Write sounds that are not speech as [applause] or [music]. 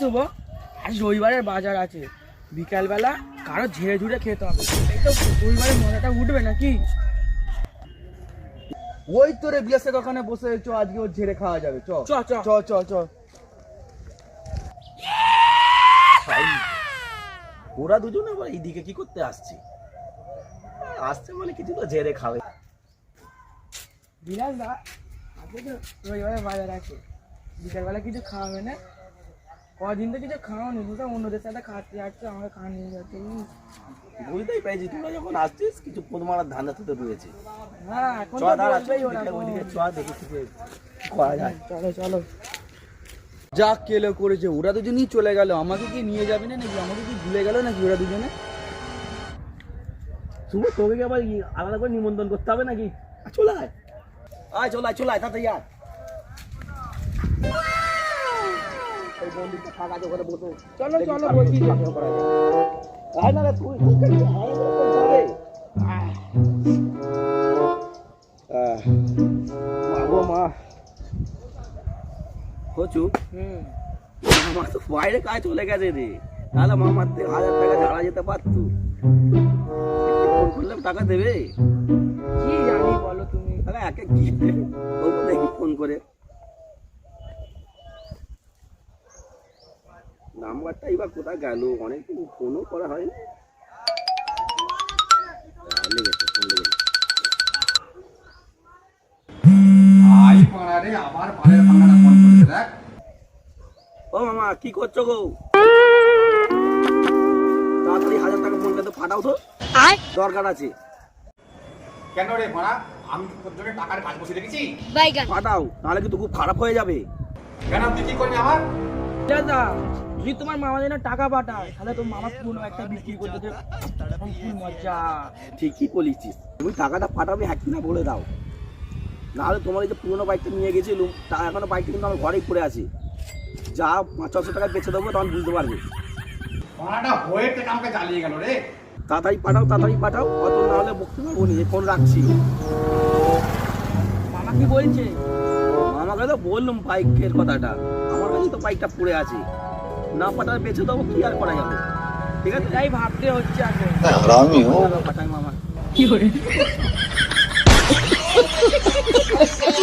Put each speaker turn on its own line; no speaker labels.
শুভ আজ রবিবারের বাজার আছে। বিকালবেলা কারও ঝেড়ে ঝুড়ে খেতে হবে। এই তো রবিবারের মজাটা উঠবে নাকি?
ওই তোরে বিয়াসে ওখানে বসে চ আজকে ওর ঝেড়ে খাওয়া যাবে। চ।
চ চ।
চ
ওরা দুজন আবার এইদিকে কি করতে আসছে? আসছে মানে কিছু তো ঝেড়ে খাবে।
বিলাস দা আজকে তো রবিবারের বাজার আছে। বিকালবেলা কিছু খাওয়াবে না? কদিন তো কিছু খাওয়ানি দুটো অন্যদের সাথে খাতে যাচ্ছে আমাকে খাওয়া নিয়ে যাচ্ছে
বুঝতেই পেরেছি তোরা যখন আসছিস কিছু পোদ মারার ধান্দা তো রয়েছে।
হ্যাঁ এখন তো বলবেই ওরা
ওইদিকে-
তো।
ওইদিকে চ দেখি কিছু করা যায়।
চলো চলো।
যা কেলো করেছে ওরা দুজনেই চলে গেল আমাকে কি নিয়ে যাবে না নাকি? আমাকে কি ভুলে গেল নাকি ওরা দুজনে?
শুভ তোকে কি আবার আলাদা করে নিমন্ত্রণ করতে হবে নাকি? চলে আয়। আয় চলে আয় চলে আয় তাড়াতাড়ি আয়। তো বাইরে কাজ চলে গেছে রে তাহলে মামার থেকে হাজার টাকা ঝাড়া যেতে পারতো ফোন করলে টাকা দেবে
কি জানি বলো তুমি।
তাহলে একে কি ফোন করে। নাম্বারটা এবার কোথায় গেল? অনেকদিন ফোনও করা
করেছে দেখ।
ও মামা কি করছ গো? তাড়াতাড়ি হাজার টাকা ফোন করতে ফাটাও তো। দরকার আছে।
কেন রে পাড়া? আমি তোর টাকার কাজ বসে রেখেছি?
ফাটাও তাহলে কিন্তু খুব খারাপ হয়ে যাবে।
কেন তুই কি করবি আমার
দাদা যদি তোমার মামা যেন টাকা পাঠায় তাহলে তোমার মামা পুরনো একটা বিক্রি করতে দেবে। মজা।
ঠিকই বলেছিস। তুমি টাকাটা পাঠাবে হ্যাঁ কিনা বলে দাও। নাহলে তোমার এই যে পুরোনো বাইকটা নিয়ে গেছিলুম তা এখনও বাইকটা কিন্তু আমার ঘরেই পড়ে আছে। যা পাঁচ ছশো টাকা বেঁচে দেবো তখন বুঝতে পারবে।
পাড়াটা হয়ে থেকে আমাকে জ্বালিয়ে গেল রে।
তাড়াতাড়ি পাঠাও তাড়াতাড়ি পাঠাও অত না হলে বকতে পারব নি ফোন রাখছি।
মামা কি বলছে?
মামাকে তো বললাম বাইকের কথাটা। আমার কাছে তো বাইকটা পড়ে আছে। না পাঠালে বেঁচে দেবো কি আর করা যাবে? ঠিক আছে?
তাই ভাবতে হচ্ছে
পাঠাই মামা।
কি করে? [laughs]